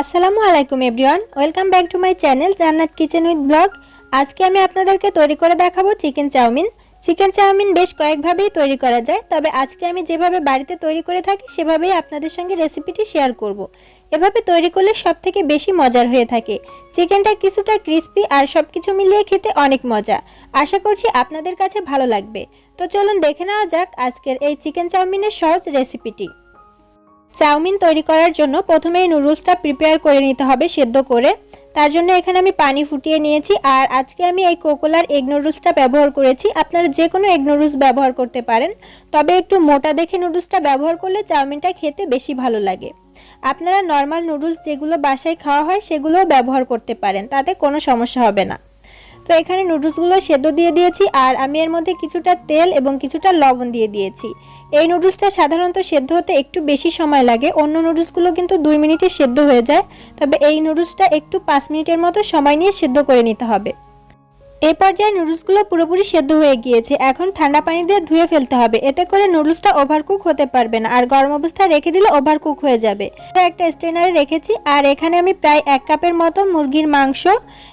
আসসালামু আলাইকুম, everyone. Welcome back to my channel Jannat kitchen with blog. আজকে আমি আপনাদেরকে তৈরি করে দেখাবো চিকেন চাউমিন। চিকেন চাউমিন বেশ কয়েকভাবেই তৈরি করা যায়, তবে আজকে আমি যেভাবে বাড়িতে তৈরি করে থাকি, সেভাবেই আপনাদের সঙ্গে রেসিপিটি শেয়ার করব। এভাবে তৈরি করলে সব থেকে বেশি মজার হয়ে থাকে। চিকেনটা কিছুটা ক্রিস্পি আর সব কিছু মিলিয়ে খেতে অনেক মজা। আশা করছি আপনাদের কাছে ভালো লাগবে। তো চলুন দেখে নেওয়া যাক আজকের এই চিকেন চাউমিনের সহজ রেসিপিটি। চাউমিন তৈরি করার জন্য প্রথমে নুডলসটা প্রিপেয়ার করে নিতে হবে সেদ্ধ করে। তার জন্য এখানে আমি পানি ফুটিয়ে নিয়েছি আর আজকে আমি এই কোকোলার এগ নুডলসটা ব্যবহার করেছি। আপনারা যে কোনো এগ নুডলস ব্যবহার করতে পারেন। তবে একটু মোটা দেখে নুডলসটা ব্যবহার করলে চাউমিনটা খেতে বেশি ভালো লাগে। আপনারা নর্মাল নুডলস যেগুলো বাসায় খাওয়া হয় সেগুলোও ব্যবহার করতে পারেন, তাতে কোনো সমস্যা হবে না। তো এখানে নুডলসগুলো সেদ্ধ দিয়ে দিয়েছি আর আমি এর মধ্যে কিছুটা তেল এবং কিছুটা লবণ দিয়ে দিয়েছি। এই নুডলসটা সাধারণত সেদ্ধ হতে একটু বেশি সময় লাগে, অন্য নুডলসগুলো কিন্তু দুই মিনিটে সেদ্ধ হয়ে যায়। তবে এই নুডলসটা একটু পাঁচ মিনিটের মতো সময় নিয়ে সেদ্ধ করে নিতে হবে। এই পর্যায়ে নুডলসগুলো পুরোপুরি সেদ্ধ হয়ে গিয়েছে। এখন ঠান্ডা পানি দিয়ে ধুয়ে ফেলতে হবে। এতে করে নুডলসটা ওভারকুক হতে পারবে না। আর গরম অবস্থায় রেখে দিলে ওভারকুক হয়ে যাবে। একটা স্ট্রেনারে রেখেছি। আর এখানে আমি প্রায় এক কাপের মতো মুরগির মাংস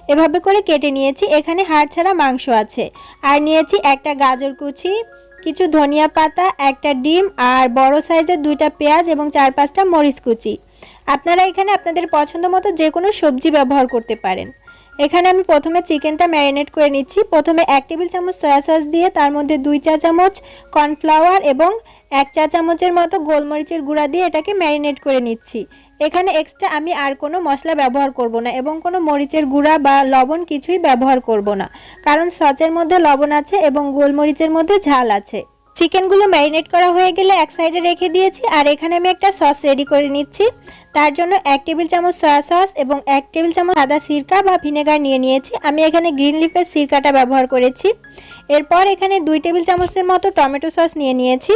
এভাবে করে কেটে নিয়েছি। এখানে হাড় ছাড়া মাংস আছে। আর নিয়েছি একটা গাজর কুচি, কিছু ধনিয়া পাতা, একটা ডিম আর বড় সাইজের দুইটা পেঁয়াজ এবং চার পাঁচটা মরিচ কুচি। আপনারা এখানে আপনাদের পছন্দ মতো যে কোনো সবজি ব্যবহার করতে পারেন। এখানে আমি প্রথমে চিকেনটা ম্যারিনেট করে নিচ্ছি। প্রথমে এক টেবিল চামচ সয়া সস দিয়ে তার মধ্যে দুই চা চামচ কর্নফ্লাওয়ার এবং এক চা চামচের মতো গোলমরিচের গুঁড়া দিয়ে এটাকে ম্যারিনেট করে নিচ্ছি। এখানে এক্সট্রা আমি আর কোনো মশলা ব্যবহার করব না এবং কোনো মরিচের গুঁড়া বা লবণ কিছুই ব্যবহার করব না। কারণ সচের মধ্যে লবণ আছে এবং গোলমরিচের মধ্যে ঝাল আছে। চিকেনগুলো ম্যারিনেট করা হয়ে গেলে এক সাইডে রেখে দিয়েছি, আর এখানে আমি একটা সস রেডি করে নিচ্ছি। তার জন্য এক টেবিল চামচ সয়া সস এবং এক টেবিল চামচ সাদা সিরকা বা ভিনেগার নিয়ে নিয়েছি। আমি এখানে গ্রিন লিফের সিরকাটা ব্যবহার করেছি। এরপর এখানে দুই টেবিল চামচের মতো টমেটো সস নিয়ে নিয়েছি।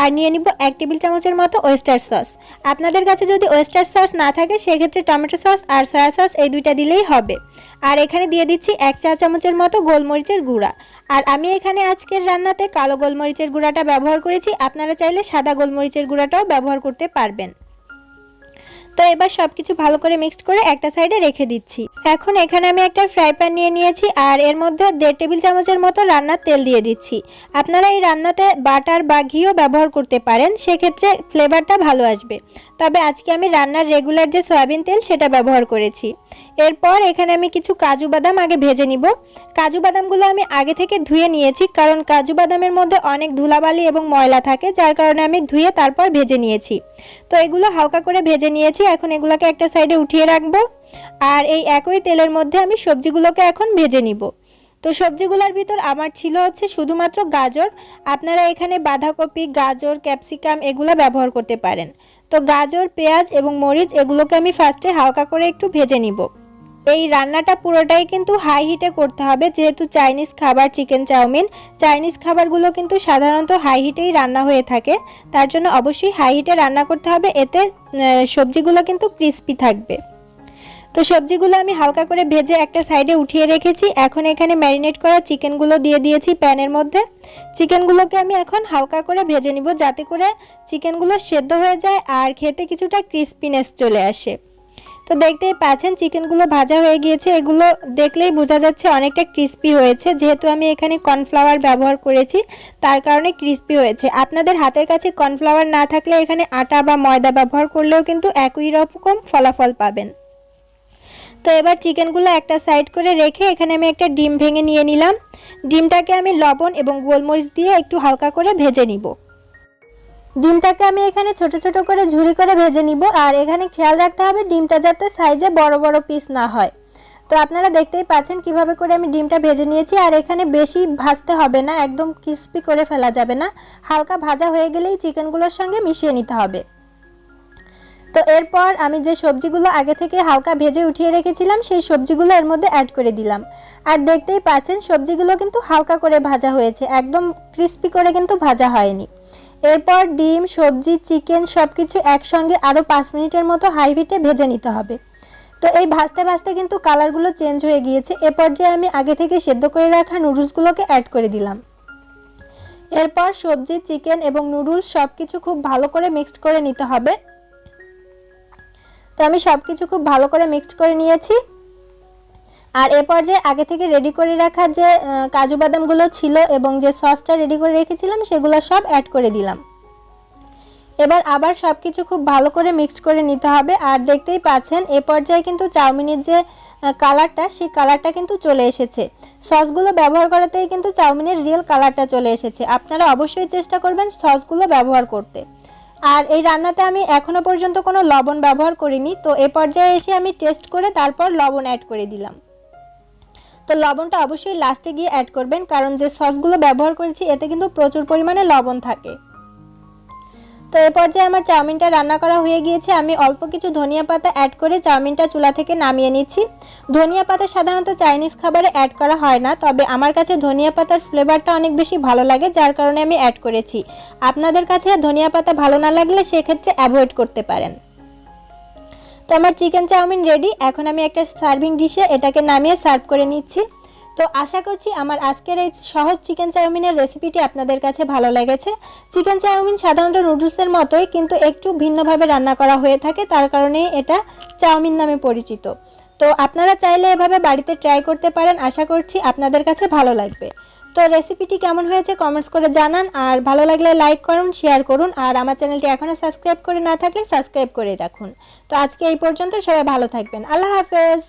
আর নিয়ে নিব এক টেবিল চামচের মতো ওয়েস্টার সস আপনাদের কাছে যদি ওয়েস্টার সস না থাকে, সেক্ষেত্রে টমেটো সস আর সয়া সস এই দুইটা দিলেই হবে। আর এখানে দিয়ে দিচ্ছি এক চা চামচের মতো গোলমরিচের গুঁড়া। আর আমি এখানে আজকের রান্নাতে কালো গোলমরিচের গুঁড়াটা ব্যবহার করেছি। আপনারা চাইলে সাদা গোলমরিচের গুঁড়াটাও ব্যবহার করতে পারবেন। তো এবার সব কিছু ভালো করে মিক্সড করে একটা সাইডে রেখে দিচ্ছি। এখন এখানে আমি একটা ফ্রাই প্যান নিয়ে নিয়েছি আর এর মধ্যে দেড় টেবিল চামচের মতো রান্নার তেল দিয়ে দিচ্ছি। আপনারা এই রান্নাতে বাটার বা ঘিও ব্যবহার করতে পারেন, সেক্ষেত্রে ফ্লেভারটা ভালো আসবে। তবে আজকে আমি রান্নার রেগুলার যে সয়াবিন তেল সেটা ব্যবহার করেছি। এরপর এখানে আমি কিছু কাজু বাদাম আগে ভেজে নিব। কাজু বাদামগুলো আমি আগে থেকে ধুয়ে নিয়েছি কারণ কাজু বাদামের মধ্যে অনেক ধুলাবালি এবং ময়লা থাকে, যার কারণে আমি ধুয়ে তারপর ভেজে নিয়েছি। তো এগুলো হালকা করে ভেজে নিয়েছি, এখন এগুলোকে একটা সাইডে উঠিয়ে রাখব। আর এই একই তেলের মধ্যে আমি সবজিগুলোকে এখন ভেজে নিব। তো সবজিগুলোর ভিতর আমার ছিল হচ্ছে শুধুমাত্র গাজর। আপনারা এখানে বাঁধাকপি, গাজর, ক্যাপসিকাম এগুলো ব্যবহার করতে পারেন। তো গাজর, পেঁয়াজ এবং মরিচ এগুলোকে আমি ফার্স্টে হালকা করে একটু ভেজে নিব। এই রান্নাটা পুরোটাই কিন্তু হাই হিটে করতে হবে, যেহেতু চাইনিজ খাবার চিকেন চাউমিন। চাইনিজ খাবারগুলো কিন্তু সাধারণত হাই হিটেই রান্না হয়ে থাকে। তার জন্য অবশ্যই হাই হিটে রান্না করতে হবে, এতে সবজিগুলো কিন্তু ক্রিস্পি থাকবে। তো সবজিগুলো আমি হালকা করে ভেজে একটা সাইডে উঠিয়ে রেখেছি। এখন এখানে ম্যারিনেট করা চিকেনগুলো দিয়ে দিয়েছি প্যানের মধ্যে। চিকেনগুলোকে আমি এখন হালকা করে ভেজে নিব যাতে করে চিকেনগুলো সেদ্ধ হয়ে যায় আর খেতে কিছুটা ক্রিস্পিনেস চলে আসে। তো দেখতেই পাচ্ছেন চিকেনগুলো ভাজা হয়ে গিয়েছে। এগুলো দেখলেই বোঝা যাচ্ছে অনেকটা ক্রিস্পি হয়েছে। যেহেতু আমি এখানে কর্নফ্লাওয়ার ব্যবহার করেছি, তার কারণে ক্রিস্পি হয়েছে। আপনাদের হাতের কাছে কর্নফ্লাওয়ার না থাকলে এখানে আটা বা ময়দা ব্যবহার করলেও কিন্তু একই রকম ফলাফল পাবেন। তো এবার চিকেনগুলো একটা সাইড করে রেখে এখানে আমি একটা ডিম ভেঙে নিয়ে নিলাম। ডিমটাকে আমি লবণ এবং গোলমরিচ দিয়ে একটু হালকা করে ভেজে নিব। ডিমটাকে আমি এখানে ছোট ছোট করে ঝুড়ি করে ভেজে নিব আর এখানে খেয়াল রাখতে হবে ডিমটা যাতে সাইজে বড় বড় পিস না হয়। তো আপনারা দেখতেই পাচ্ছেন কীভাবে করে আমি ডিমটা ভেজে নিয়েছি আর এখানে বেশি ভাজতে হবে না, একদম ক্রিস্পি করে ফেলা যাবে না। হালকা ভাজা হয়ে গেলেই চিকেনগুলোর সঙ্গে মিশিয়ে নিতে হবে। তো এরপর আমি যে সবজিগুলো আগে থেকে হালকা ভেজে উঠিয়ে রেখেছিলাম, সেই সবজিগুলো এর মধ্যে অ্যাড করে দিলাম। আর দেখতেই পাচ্ছেন, সবজিগুলো কিন্তু হালকা করে ভাজা হয়েছে, একদম ক্রিস্পি করে কিন্তু ভাজা হয়নি। এরপর ডিম, সবজি চিকেন সব কিছু একসঙ্গে আরও পাঁচ মিনিটের মতো হাই হিটে ভেজে নিতে হবে। তো এই ভাজতে ভাজতে কিন্তু কালারগুলো চেঞ্জ হয়ে গিয়েছে, এ পর্যায়ে আমি আগে থেকে সেদ্ধ করে রাখা নুডলসগুলোকে অ্যাড করে দিলাম। এরপর সবজি চিকেন এবং নুডলস সব কিছু খুব ভালো করে মিক্সড করে নিতে হবে। তো আমি সব কিছু খুব ভালো করে মিক্সড করে নিয়েছি। আর এ পর্যায়ে আগে থেকে রেডি করে রাখা যে কাজু বাদামগুলো ছিল এবং যে সসটা রেডি করে রেখেছিলাম, সেগুলো সব অ্যাড করে দিলাম। এবার আবার সব কিছু খুব ভালো করে মিক্সড করে নিতে হবে। আর দেখতেই পাচ্ছেন, এ পর্যায়ে কিন্তু চাউমিনের যে কালারটা সেই কালারটা কিন্তু চলে এসেছে। সসগুলো ব্যবহার করাতেই কিন্তু চাউমিনের রিয়েল কালারটা চলে এসেছে। আপনারা অবশ্যই চেষ্টা করবেন সসগুলো ব্যবহার করতে। আর এই রান্নাতে আমি এখনও পর্যন্ত কোনো লবণ ব্যবহার করিনি, তো এ পর্যায়ে এসে আমি টেস্ট করে তারপর লবণ অ্যাড করে দিলাম। তো লবণটা অবশ্যই লাস্টে গিয়ে অ্যাড করবেন, কারণ যে সসগুলো ব্যবহার করেছি, এতে কিন্তু প্রচুর পরিমাণে লবণ থাকে। তো এ পর্যায়ে আমার চাউমিনটা রান্না করা হয়ে গিয়েছে। আমি অল্প কিছু ধনিয়া পাতা অ্যাড করে চাউমিনটা চুলা থেকে নামিয়ে নিচ্ছি। ধনিয়া পাতা সাধারণত চাইনিজ খাবারে অ্যাড করা হয় না, তবে আমার কাছে ধনিয়া পাতার ফ্লেভারটা অনেক বেশি ভালো লাগে, যার কারণে আমি অ্যাড করেছি। আপনাদের কাছে ধনিয়া পাতা ভালো না লাগলে সেক্ষেত্রে অ্যাভয়েড করতে পারেন। তো আমার চিকেন চাউমিন রেডি এখন আমি একটা সার্ভিং ডিশে এটাকে নামিয়ে সার্ভ করে নিচ্ছি। তো আশা করছি আমার আজকের এই সহজ চিকেন চাউমিনের রেসিপিটি আপনাদের কাছে ভালো লেগেছে। চিকেন চাউমিন সাধারণত নুডলসের মতোই কিন্তু একটু ভিন্নভাবে রান্না করা হয়ে থাকে, তার কারণেই এটা চাউমিন নামে পরিচিত। তো আপনারা চাইলে এভাবে বাড়িতে ট্রাই করতে পারেন, আশা করছি আপনাদের কাছে ভালো লাগবে। তো রেসিপিটি কেমন হয়েছে কমেন্টস করে জানান, আর ভালো লাগলে লাইক করুন শেয়ার করুন, আর আমার চ্যানেলটি এখনও সাবস্ক্রাইব করে না থাকলে সাবস্ক্রাইব করে রাখুন। তো আজকে এই পর্যন্ত সবাই ভালো থাকবেন। আল্লাহ হাফেজ।